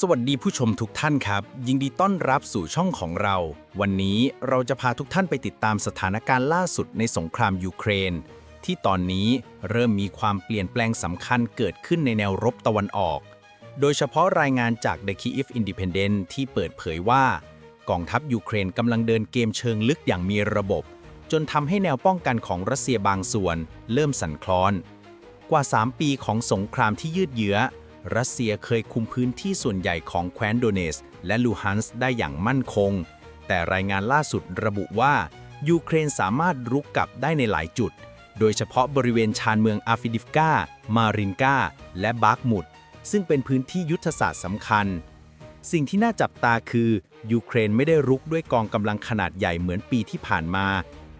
สวัสดีผู้ชมทุกท่านครับ ยินดีต้อนรับสู่ช่องของเรา วันนี้เราจะพาทุกท่านไปติดตามสถานการณ์ล่าสุดในสงครามยูเครน ที่ตอนนี้เริ่มมีความเปลี่ยนแปลงสำคัญเกิดขึ้นในแนวรบตะวันออก โดยเฉพาะรายงานจาก The Kyiv Independent ที่เปิดเผยว่า กองทัพยูเครนกำลังเดินเกมเชิงลึกอย่างมีระบบ จนทำให้แนวป้องกันของรัสเซียบางส่วน เริ่มสั่นคลอน กว่า 3 ปีของสงครามที่ยืดเยื้อ รัสเซียเคยคุมพื้นที่ส่วนใหญ่ของแคว้นโดเนส และลูฮันส์ได้อย่างมั่นคง แต่รายงานล่าสุดระบุว่า ยูเครนสามารถรุกกลับได้ในหลายจุด โดยเฉพาะบริเวณชานเมืองอาฟิดิฟกา มารินกา และบาร์กมุด ซึ่งเป็นพื้นที่ยุทธศาสตร์สำคัญ สิ่งที่น่าจับตาคือ ยูเครนไม่ได้รุกด้วยกองกำลังขนาดใหญ่เหมือนปีที่ผ่านมา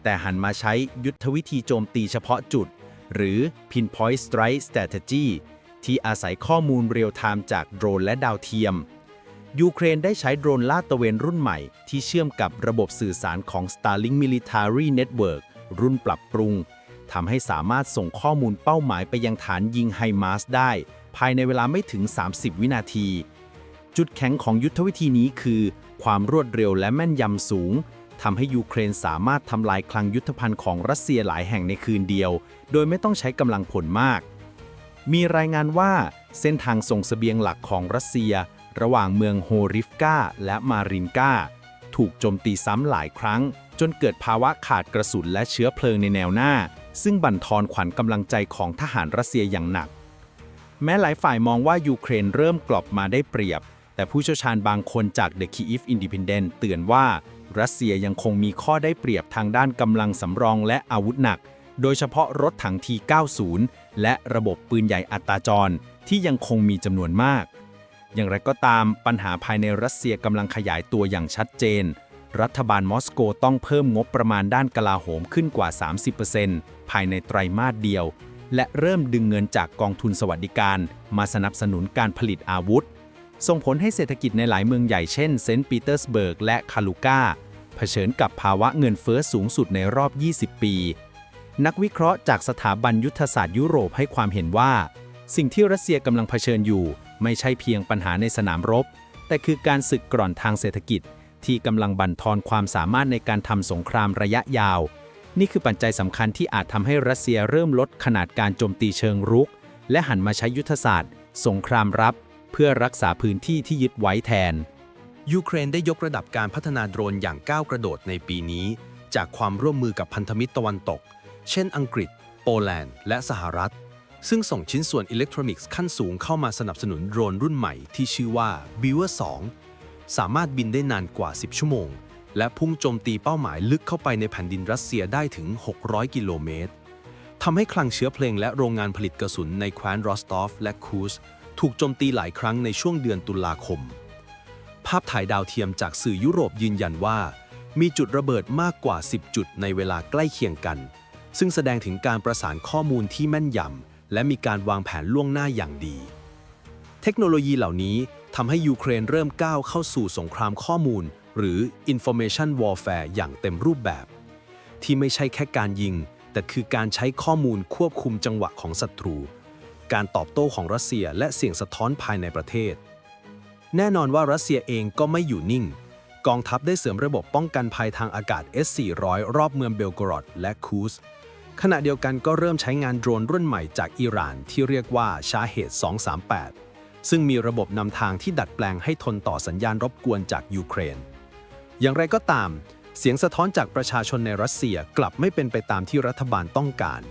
แต่หันมาใช้ยุทธวิธีโจมตีเฉพาะจุด หรือ Pinpoint Strike Strategy ที่อาศัยข้อมูลเรียลไทม์จากโดรนและดาวเทียม ยูเครนได้ใช้โดรนลาดตระเวนรุ่นใหม่ ที่เชื่อมกับระบบสื่อสารของ Starlink Military Network รุ่นปรับปรุงทำให้สามารถส่งข้อมูลเป้าหมายไปยังฐานยิงไฮมาสได้ ภายในเวลาไม่ถึง 30 วินาที จุดแข็งของยุทธวิธีนี้คือ ความรวดเร็วและแม่นยำสูงทำให้ยูเครนสามารถทำลายคลังยุทธภัณฑ์ของรัสเซียหลายแห่งในคืนเดียว โดยไม่ต้องใช้กำลังผลมาก มีรายงานว่าเส้นทางส่งเสบียงหลักของรัสเซีย ระหว่างเมืองโฮริฟกาและมารินกาถูกโจมตีซ้ำหลายครั้ง จนเกิดภาวะขาดกระสุนและเชื้อเพลิงในแนวหน้า ซึ่งบั่นทอนขวัญกำลังใจของทหารรัสเซียอย่างหนัก แม้หลายฝ่ายมองว่ายูเครนเริ่มกลับมาได้เปรียบ แต่ผู้เชี่ยวชาญบางคนจาก The Kyiv Independent เตือนว่า รัสเซียยังคงมีข้อได้เปรียบทางด้านกำลังสำรองและอาวุธหนัก โดยเฉพาะรถถัง T90 และระบบปืนใหญ่อัตราจรที่ยังคงมีจำนวนมาก อย่างไรก็ตามปัญหาภายในรัสเซียกำลังขยายตัวอย่างชัดเจน รัฐบาลมอสโกต้องเพิ่มงบประมาณด้านกลาโหมขึ้นกว่า 30%ภายในไตรมาสเดียว และเริ่มดึงเงินจากกองทุนสวัสดิการ มาสนับสนุนการผลิตอาวุธ ส่งผลให้เศรษฐกิจในหลายเมืองใหญ่เช่นเซนต์ปีเตอร์สเบิร์กและคาลูกาเผชิญกับภาวะเงินเฟ้อสูงสุดในรอบ 20 ปี นักวิเคราะห์จากสถาบันยุทธศาสตร์ยุโรปให้ความเห็นว่า สิ่งที่รัสเซียกำลังเผชิญอยู่ ไม่ใช่เพียงปัญหาในสนามรบ แต่คือการสึกกร่อนทางเศรษฐกิจ ที่กำลังบั่นทอนความสามารถในการทำสงครามระยะยาว นี่คือปัจจัยสำคัญที่อาจทำให้รัสเซียเริ่มลดขนาดการโจมตีเชิงรุก และหันมาใช้ยุทธศาสตร์ สงครามรับ เพื่อรักษาพื้นที่ที่ยึดไว้แทน ยูเครนได้ยกระดับการพัฒนาโดรนอย่างก้าวกระโดดในปีนี้ จากความร่วมมือกับพันธมิตรตะวันตก เช่นอังกฤษ โปแลนด์ และสหรัฐ ซึ่งส่งชิ้นส่วนอิเล็กทรอนิกส์ขั้นสูงเข้ามาสนับสนุนโดรนรุ่นใหม่ที่ชื่อว่า b i w e r 2 สามารถบินได้นานกว่า 10 ชั่วโมง และพุ่งโจมตีเป้าหมายลึกเข้าไปในแผ่นดินรัสเซียได้ถึง 600 กิโลเมตรทำให้คลังเชื้อเพลงและโรงงานผลิตกระสุนในแคว้นรอสตอฟและคูสถูกโจมตีหลายครั้งในช่วงเดือนตุลาคม ภาพถ่ายดาวเทียมจากสื่อยุโรปยืนยันว่า มีจุดระเบิดมากกว่า 10 จุดในเวลาใกล้เคียงกัน ซึ่งแสดงถึงการประสานข้อมูลที่แม่นยำและมีการวางแผนล่วงหน้าอย่างดี เทคโนโลยีเหล่านี้ทำให้ยูเครนเริ่มก้าวเข้าสู่สงครามข้อมูล หรือ information warfare อย่างเต็มรูปแบบ ที่ไม่ใช่แค่การยิง แต่คือการใช้ข้อมูลควบคุมจังหวะของศัตรู การตอบโต้ของรัสเซียและเสียงสะท้อนภายในประเทศ แน่นอนว่ารัสเซียเองก็ไม่อยู่นิ่ง กองทัพได้เสริมระบบป้องกันภัยทางอากาศ S-400 รอบเมืองเบลกรอดและคูส ขณะเดียวกันก็เริ่มใช้งานโดรนรุ่นใหม่จากอิหร่านที่เรียกว่าชาเหตุ238 ซึ่งมีระบบนำทางที่ดัดแปลงให้ทนต่อสัญญาณรบกวนจากยูเครน อย่างไรก็ตาม เสียงสะท้อนจากประชาชนในรัสเซียกลับไม่เป็นไปตามที่รัฐบาลต้องการ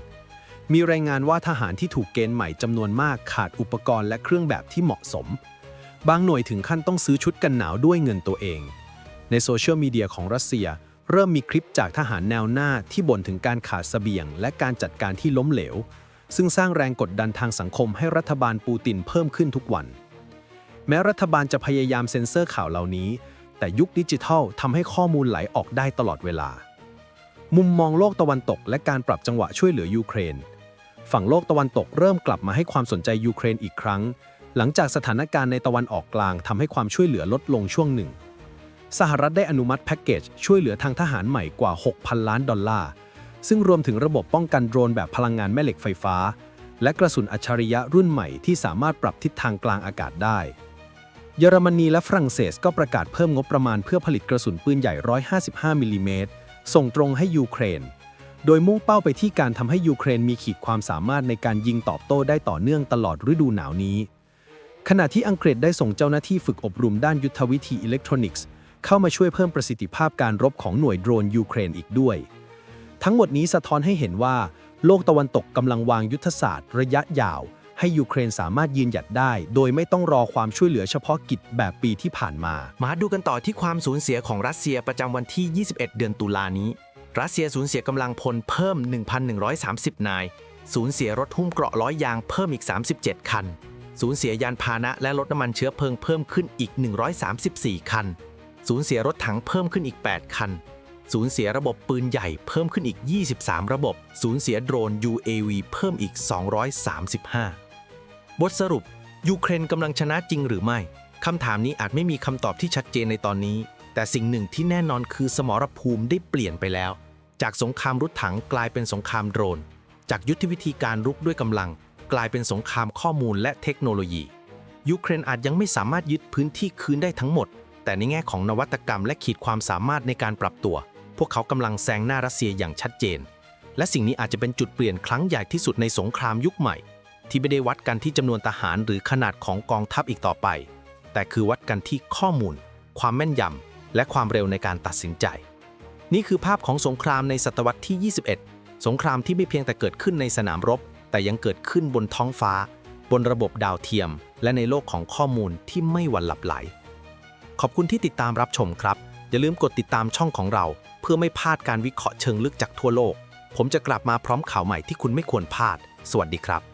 มีรายงานว่าทหารที่ถูกเกณฑ์ใหม่จำนวนมากขาดอุปกรณ์และเครื่องแบบที่เหมาะสม บางหน่วยถึงขั้นต้องซื้อชุดกันหนาวด้วยเงินตัวเอง ในโซเชียลมีเดียของรัสเซีย เริ่มมีคลิปจากทหารแนวหน้าที่บ่นถึงการขาดเสบียง และการจัดการที่ล้มเหลว ซึ่งสร้างแรงกดดันทางสังคมให้รัฐบาลปูตินเพิ่มขึ้นทุกวัน แม้รัฐบาลจะพยายามเซ็นเซอร์ข่าวเหล่านี้ แต่ยุคดิจิทัลทำให้ข้อมูลไหลออกได้ตลอดเวลา มุมมองโลกตะวันตก และการปรับจังหวะช่วยเหลือยูเครน ฝั่งโลกตะวันตกเริ่มกลับมาให้ความสนใจยูเครนอีกครั้ง หลังจากสถานการณ์ในตะวันออกกลางทำให้ความช่วยเหลือลดลงช่วงหนึ่ง สหรัฐได้อนุมัติแพ็กเกจช่วยเหลือทางทหารใหม่กว่า 6,000 ล้านดอลลาร์ ซึ่งรวมถึงระบบป้องกันโดรนแบบพลังงานแม่เหล็กไฟฟ้า และกระสุนอัจฉริยะรุ่นใหม่ที่สามารถปรับทิศทางกลางอากาศได้ เยอรมนีและฝรั่งเศสก็ประกาศเพิ่มงบประมาณเพื่อผลิตกระสุนปืนใหญ่ 155 มิลลิเมตรส่งตรงให้ยูเครน โดยมุ่งเป้าไปที่การทำให้ยูเครนมีขีดความสามารถในการยิงตอบโต้ได้ต่อเนื่องตลอดฤดูหนาวนี้ ขณะที่อังกฤษได้ส่งเจ้าหน้าที่ฝึกอบรมด้านยุทธวิธีอิเล็กทรอนิกส์ เข้ามาช่วยเพิ่มประสิทธิภาพการรบของหน่วยโดรนยูเครนอีกด้วย ทั้งหมดนี้สะท้อนให้เห็นว่า โลกตะวันตกกำลังวางยุทธศาสตร์ระยะยาว ให้ยูเครนสามารถยืนหยัดได้ โดยไม่ต้องรอความช่วยเหลือเฉพาะกิจแบบปีที่ผ่านมา มาดูกันต่อที่ความสูญเสียของรัสเซียประจำวันที่ 21 เดือนตุลานี้ รัสเซียสูญเสียกำลังพลเพิ่ม 1,130 นาย สูญเสียรถหุ้มเกราะล้อยยางเพิ่มอีก 37 คัน สูญเสียยานพาหนะและรถน้ำมันเชื้อเพลิงเพิ่มขึ้นอีก 134 คัน สูญเสียรถถังเพิ่มขึ้นอีก 8 คัน สูญเสียระบบปืนใหญ่เพิ่มขึ้นอีก 23 ระบบ สูญเสียโดรน UAV เพิ่มอีก 235 บทสรุป ยูเครนกำลังชนะจริงหรือไม่ คำถามนี้อาจไม่มีคำตอบที่ชัดเจนในตอนนี้ แต่สิ่งหนึ่งที่แน่นอนคือสมรภูมิได้เปลี่ยนไปแล้ว จากสงครามรถถังกลายเป็นสงครามโดรน จากยุทธวิธีการรุกด้วยกำลัง กลายเป็นสงครามข้อมูลและเทคโนโลยี ยูเครนอาจยังไม่สามารถยึดพื้นที่คืนได้ทั้งหมด แต่ในแง่ของนวัตกรรมและขีดความสามารถในการปรับตัว พวกเขากำลังแซงหน้ารัสเซียอย่างชัดเจน และสิ่งนี้อาจจะเป็นจุดเปลี่ยนครั้งใหญ่ที่สุดในสงครามยุคใหม่ ที่ไม่ได้วัดกันที่จำนวนทหารหรือขนาดของกองทัพอีกต่อไป แต่คือวัดกันที่ข้อมูล ความแม่นยำและความเร็วในการตัดสินใจ นี่คือภาพของสงครามในศตวรรษที่ 21 สงครามที่ไม่เพียงแต่เกิดขึ้นในสนามรบ แต่ยังเกิดขึ้นบนท้องฟ้า บนระบบดาวเทียม และในโลกของข้อมูลที่ไม่หวั่นหลับไหล ขอบคุณที่ติดตามรับชมครับ อย่าลืมกดติดตามช่องของเรา เพื่อไม่พลาดการวิเคราะห์เชิงลึกจากทั่วโลก ผมจะกลับมาพร้อมข่าวใหม่ที่คุณไม่ควรพลาด สวัสดีครับ